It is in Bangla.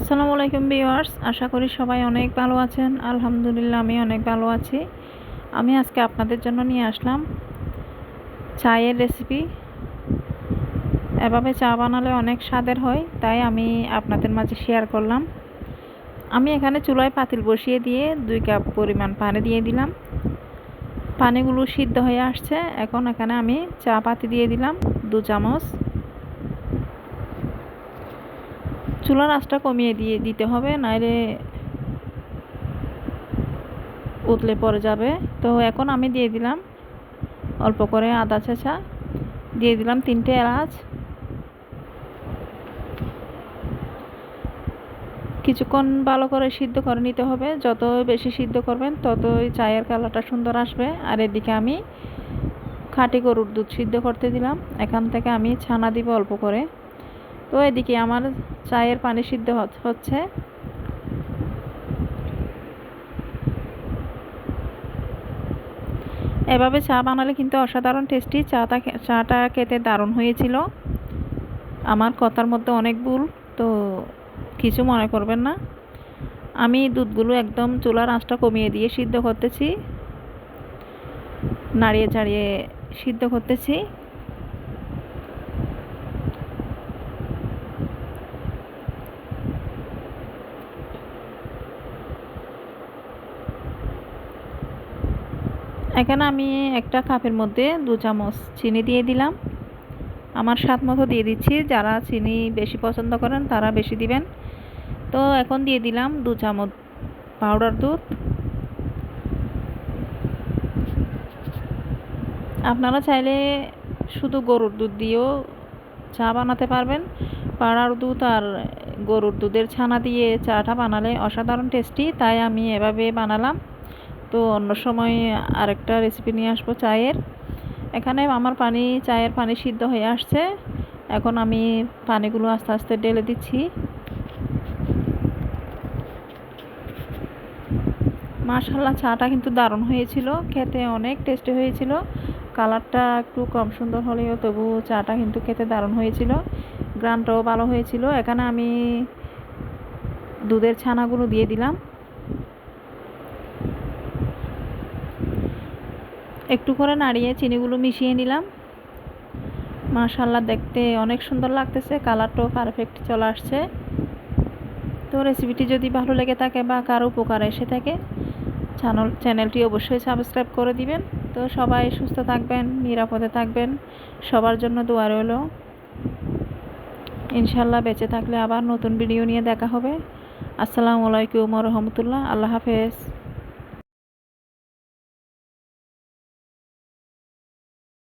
আসসালামু আলাইকুম ভিউয়ার্স, আশা করি সবাই অনেক ভালো আছেন। আলহামদুলিল্লাহ, আমি অনেক ভালো আছি। আমি আজকে আপনাদের জন্য নিয়ে আসলাম চায়ের রেসিপি এভাবে চা বানালে অনেক স্বাদের হয়, তাই আমি আপনাদের মাঝে শেয়ার করলাম। আমি এখানে চুলায় পাতিল বসিয়ে দিয়ে দুই কাপ পরিমাণ পানি দিয়ে দিলাম। পানিগুলো সিদ্ধ হয়ে আসছে, এখন এখানে আমি চা পাতি দিয়ে দিলাম, দু চামচ। চুলার আঁচটা কমিয়ে দিয়ে দিতে হবে, নাইলে উতলে পড়ে যাবে। তো এখন আমি দিয়ে দিলাম অল্প করে আদা চেঁচা দিয়ে দিলাম তিনটে এলাচ। কিছুক্ষণ ভালো করে সিদ্ধ করে নিতে হবে, যত বেশি সিদ্ধ করবেন ততই চায়ের কালারটা সুন্দর আসবে। আর এদিকে আমি খাঁটি গরুর দুধ সিদ্ধ করতে দিলাম, এখান থেকে আমি ছানা দিব অল্প করে। তো এদিকে আমার চায়ের পানি সিদ্ধ হচ্ছে। এভাবে চা বানালে কিন্তু অসাধারণ টেস্টি চাটা চাটা খেতে দারুণ হয়েছিল। আমার কথার মধ্যে অনেক ভুল, তো কিছু মনে করবেন না। আমি দুধগুলো একদম চুলার আঁচটা কমিয়ে দিয়ে সিদ্ধ করতেছি। নাড়িয়ে চাড়িয়ে সিদ্ধ করতেছি। এখানে আমি একটা কাপের মধ্যে দু চামচ চিনি দিয়ে দিলাম। আমার স্বাদ মতো দিয়ে দিচ্ছি। যারা চিনি বেশি পছন্দ করেন, তারা বেশি দিবেন। তো এখন দিয়ে দিলাম দু চামচ পাউডার দুধ। আপনারা চাইলে শুধু গরুর দুধ দিয়েও চা বানাতে পারবেন। পাড়ার দুধ আর গরুর দুধের ছানা দিয়ে চাটা বানালে অসাধারণ টেস্টি। তাই আমি এভাবে বানালাম। তো অন্য সময় আরেকটা রেসিপি নিয়ে আসব চায়ের। এখানে আমার পানি, চায়ের পানি সিদ্ধ হয়ে আসছে। এখন আমি পানিগুলো আস্তে আস্তে ঢেলে দিচ্ছি। মাশাল্লাহ চাটা কিন্তু দারুণ হয়েছিল। খেতে অনেক টেস্টি হয়েছিল। কালারটা একটু কম সুন্দর হলেও তবু চাটা কিন্তু খেতে দারুণ হয়েছিল। গ্রানটাও ভালো হয়েছিল। এখানে আমি দুধের ছানাগুলো দিয়ে দিলাম। একটু করে নাড়িয়ে চিনিগুলো মিশিয়ে নিলাম। মাশাল্লাহ দেখতে অনেক সুন্দর লাগতেছে, কালারটাও পারফেক্ট চলে আসছে। তো রেসিপিটি যদি ভালো লেগে থাকে বা কারও উপকার এসে থাকে চ্যানেল চ্যানেলটি অবশ্যই সাবস্ক্রাইব করে দিবেন। তো সবাই সুস্থ থাকবেন, নিরাপদে থাকবেন। সবার জন্য দোয়া রইল। ইনশাল্লাহ বেঁচে থাকলে আবার নতুন ভিডিও নিয়ে দেখা হবে। আসসালামু আলাইকুম রহমতুল্লাহ। আল্লাহ হাফেজ।